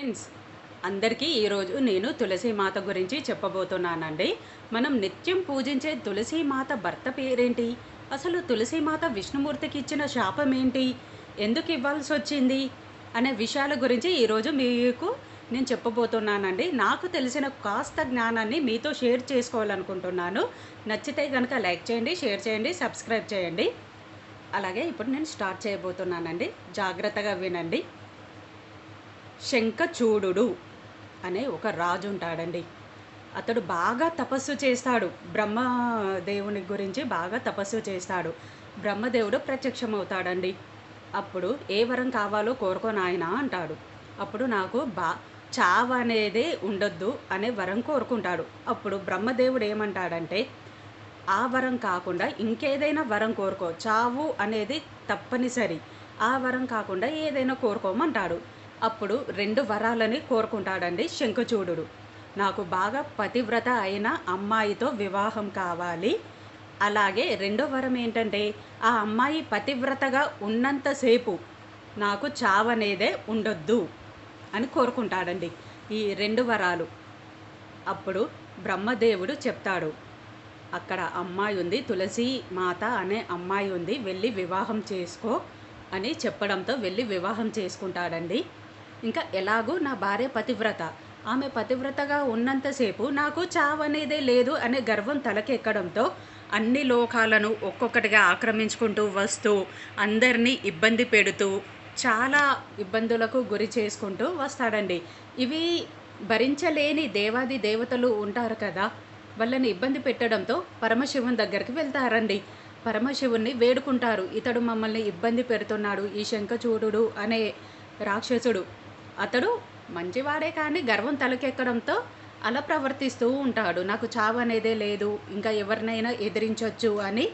Friends అందరికీ ఈరోజు నేను తులసి మాత గురించి చెప్పబోతున్నానండి. మనం నిత్యం పూజించే తులసి మాత భర్త పేరేంటి? అసలు తులసి మాత విష్ణుమూర్తికి ఇచ్చిన శాపం ఏంటి? ఎందుకు ఇవ్వాల్సి వచ్చింది? అనే విషయాల గురించి ఈరోజు మీకు నేను చెప్పబోతున్నానండి. నాకు తెలిసిన కాస్త జ్ఞానాన్ని మీతో షేర్ చేసుకోవాలనుకుంటున్నాను. నచ్చితే కనుక లైక్ చేయండి షేర్ చేయండి సబ్స్క్రైబ్ చేయండి. అలాగే ఇప్పుడు నేను స్టార్ట్ చేయబోతున్నానండి. జాగ్రత్తగా వినండి. శంఖచూడు అనే ఒక రాజు ఉంటాడండి. అతడు బాగా తపస్సు చేస్తాడు. బ్రహ్మదేవుని గురించి బాగా తపస్సు చేస్తాడు. బ్రహ్మదేవుడు ప్రత్యక్షమవుతాడండి. అప్పుడు ఏ వరం కావాలో కోరుకో నాయన అంటాడు. అప్పుడు నాకు బా చావు అనేది ఉండొద్దు అనే వరం కోరుకుంటాడు. అప్పుడు బ్రహ్మదేవుడు ఏమంటాడంటే ఆ వరం కాకుండా ఇంకేదైనా వరం కోరుకో. చావు అనేది తప్పనిసరి. ఆ వరం కాకుండా ఏదైనా కోరుకోమంటాడు. అప్పుడు రెండు వరాలని కోరుకుంటాడండి శంఖచూడు నాకు బాగా పతివ్రత అయిన అమ్మాయితో వివాహం కావాలి. అలాగే రెండో వరం ఏంటంటే ఆ అమ్మాయి పతివ్రతగా ఉన్నంతసేపు నాకు చావనేదే ఉండొద్దు అని కోరుకుంటాడండి ఈ రెండు వరాలు. అప్పుడు బ్రహ్మదేవుడు చెప్తాడు అక్కడ అమ్మాయి ఉంది తులసి మాత అనే అమ్మాయి ఉంది వెళ్ళి వివాహం చేసుకో అని చెప్పడంతో వెళ్ళి వివాహం చేసుకుంటాడండి. ఇంకా ఎలాగూ నా భార్య పతివ్రత. ఆమె పతివ్రతగా ఉన్నంతసేపు నాకు చావనేదే లేదు అనే గర్వం తలకెక్కడంతో అన్ని లోకాలను ఒక్కొక్కటిగా ఆక్రమించుకుంటూ వస్తూ అందరినీ ఇబ్బంది పెడుతూ చాలా ఇబ్బందులకు గురి చేసుకుంటూ వస్తాడండి. ఇవి భరించలేని దేవాది దేవతలు ఉంటారు కదా వాళ్ళని ఇబ్బంది పెట్టడంతో పరమశివుని దగ్గరికి వెళ్తారండి. పరమశివుణ్ణి వేడుకుంటారు. ఇతడు మమ్మల్ని ఇబ్బంది పెడుతున్నాడు ఈ శంఖచూడు అనే రాక్షసుడు. అతడు మంచివాడే కానీ గర్వం తలకెక్కడంతో అలా ప్రవర్తిస్తూ ఉంటాడు. నాకు చావు అనేదే లేదు ఇంకా ఎవరినైనా ఎదిరించవచ్చు అని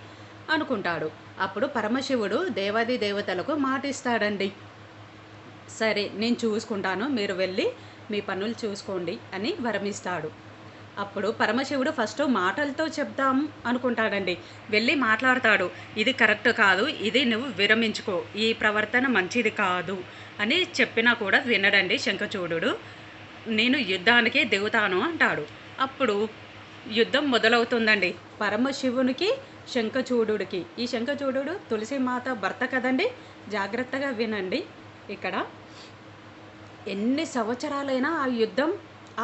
అనుకుంటాడు. అప్పుడు పరమశివుడు దేవాది దేవతలకు మాటిస్తాడండి. సరే నేను చూసుకుంటాను మీరు వెళ్ళి మీ పనులు చూసుకోండి అని వరమిస్తాడు. అప్పుడు పరమశివుడు ఫస్ట్ మాటలతో చెప్దాం అనుకుంటాడండి. వెళ్ళి మాట్లాడతాడు. ఇది కరెక్ట్ కాదు. ఇది నువ్వు విరమించుకో. ఈ ప్రవర్తన మంచిది కాదు అని చెప్పినా కూడా వినడండి శంఖచూడు నేను యుద్ధానికి దిగుతాను అంటాడు. అప్పుడు యుద్ధం మొదలవుతుందండి. పరమశివునికి శంఖచూడుడికి. ఈ శంఖచూడు తులసి మాత భర్త కదండి? జాగ్రత్తగా వినండి. ఇక్కడ ఎన్ని సంవత్సరాలైనా ఆ యుద్ధం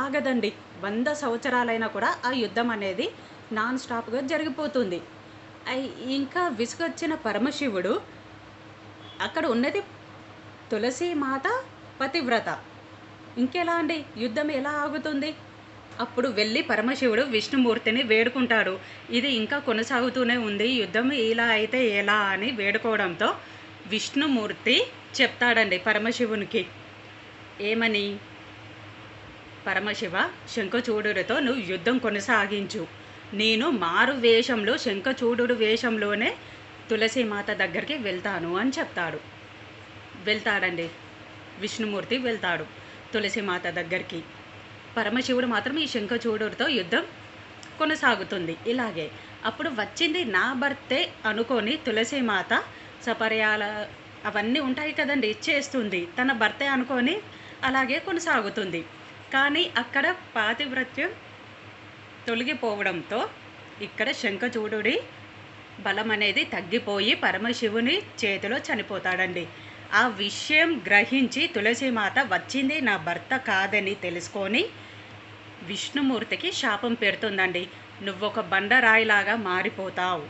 ఆగదండి. వంద సంవత్సరాలైనా కూడా ఆ యుద్ధం అనేది నాన్ స్టాప్గా జరిగిపోతుంది. ఇంకా విసుగొచ్చిన పరమశివుడు అక్కడ ఉన్నది తులసి మాత పతివ్రత. ఇంకెలా అండి? యుద్ధం ఎలా ఆగుతుంది? అప్పుడు వెళ్ళి పరమశివుడు విష్ణుమూర్తిని వేడుకుంటాడు. ఇది ఇంకా కొనసాగుతూనే ఉంది. యుద్ధం ఇలా అయితే ఎలా అని వేడుకోవడంతో విష్ణుమూర్తి చెప్తాడండి పరమశివునికి. ఏమని? పరమశివ శంఖచూడుడితో నువ్వు యుద్ధం కొనసాగించు. నేను మారు వేషంలో శంఖచూడు వేషంలోనే తులసి మాత దగ్గరికి వెళ్తాను అని చెప్తాడు. వెళ్తాడండి. విష్ణుమూర్తి వెళ్తాడు తులసి మాత దగ్గరికి. పరమశివుడు మాత్రం ఈ శంఖచూడుడితో యుద్ధం కొనసాగుతుంది. ఇలాగే. అప్పుడు వచ్చింది నా భర్తే అనుకొని తులసి మాత సపర్యాల అవన్నీ ఉంటాయి కదండి చేస్తుంది. తన భర్తే అనుకొని అలాగే కొనసాగుతుంది. కానీ అక్కడ పాతివ్రత్యం తొలగిపోవడంతో ఇక్కడ శంఖచూడుడి బలం అనేది తగ్గిపోయి పరమశివుని చేతిలో చనిపోతాడండి. ఆ విషయం గ్రహించి తులసిమాత వచ్చింది నా భర్త కాదని తెలుసుకొని విష్ణుమూర్తికి శాపం పెడుతుందండి నువ్వొక బండరాయిలాగా మారిపోతావు.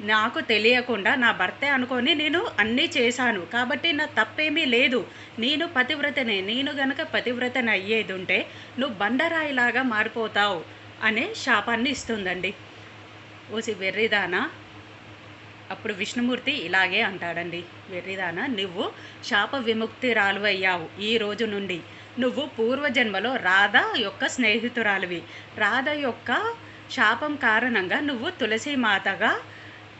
నాకు తెలియకుండా నా భర్తే అనుకొని నేను అన్నీ చేశాను. కాబట్టి నా తప్పేమీ లేదు. నేను పతివ్రతనే నేను గనక పతివ్రతని అయ్యేది ఉంటే నువ్వు బండరాయిలాగా మారిపోతావు అనే శాపాన్ని ఇస్తుందండి. ఓసి వెర్రిదానా అప్పుడు విష్ణుమూర్తి ఇలాగే అంటాడండి. వెర్రిదాన నువ్వు శాప విముక్తిరాలు అయ్యావు ఈ రోజు నుండి. నువ్వు పూర్వజన్మలో రాధ యొక్క స్నేహితురాలివి. రాధ యొక్క శాపం కారణంగా నువ్వు తులసి మాతగా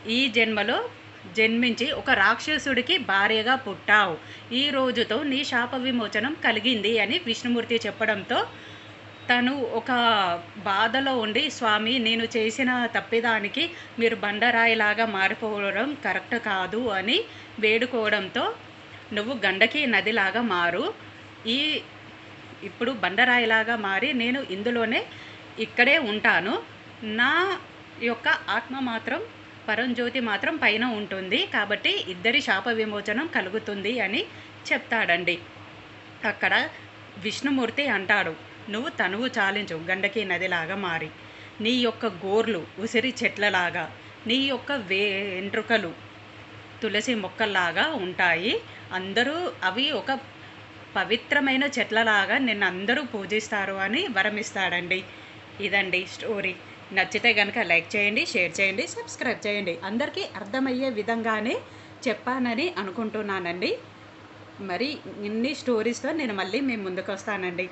ఈ జన్మలో జన్మించి ఒక రాక్షసుడికి భార్యగా పుట్టావు. ఈ రోజుతో నీ శాప విమోచనం కలిగింది అని విష్ణుమూర్తి చెప్పడంతో తను ఒక బాధలో ఉండి స్వామి నేను చేసిన తప్పిదానికి మీరు బండరాయిలాగా మారిపోవడం కరెక్ట్ కాదు అని వేడుకోవడంతో నువ్వు గండకి నదిలాగా మారు. ఈ ఇప్పుడు బండరాయిలాగా మారి నేను ఇందులోనే ఇక్కడే ఉంటాను. నా యొక్క ఆత్మ మాత్రం పరంజ్యోతి మాత్రం పైన ఉంటుంది. కాబట్టి ఇద్దరి శాప విమోచనం కలుగుతుంది అని చెప్తాడండి. అక్కడ విష్ణుమూర్తి అంటాడు నువ్వు తనువు చాలించు గండకి నదిలాగా మారి. నీ యొక్క గోర్లు ఉసిరి చెట్లలాగా నీ యొక్క వే వెంట్రుకలు తులసి మొక్కల్లాగా ఉంటాయి. అందరూ అవి ఒక పవిత్రమైన చెట్లలాగా నిన్ను అందరూ పూజిస్తారు అని వరమిస్తాడండి. ఇదండి స్టోరీ. నచ్చితే కనుక లైక్ చేయండి షేర్ చేయండి సబ్స్క్రైబ్ చేయండి. అందరికీ అర్థమయ్యే విధంగానే చెప్పానని అనుకుంటున్నానండి. మరి ఇన్ని స్టోరీస్తో నేను మళ్ళీ మేము ముందుకు వస్తానండి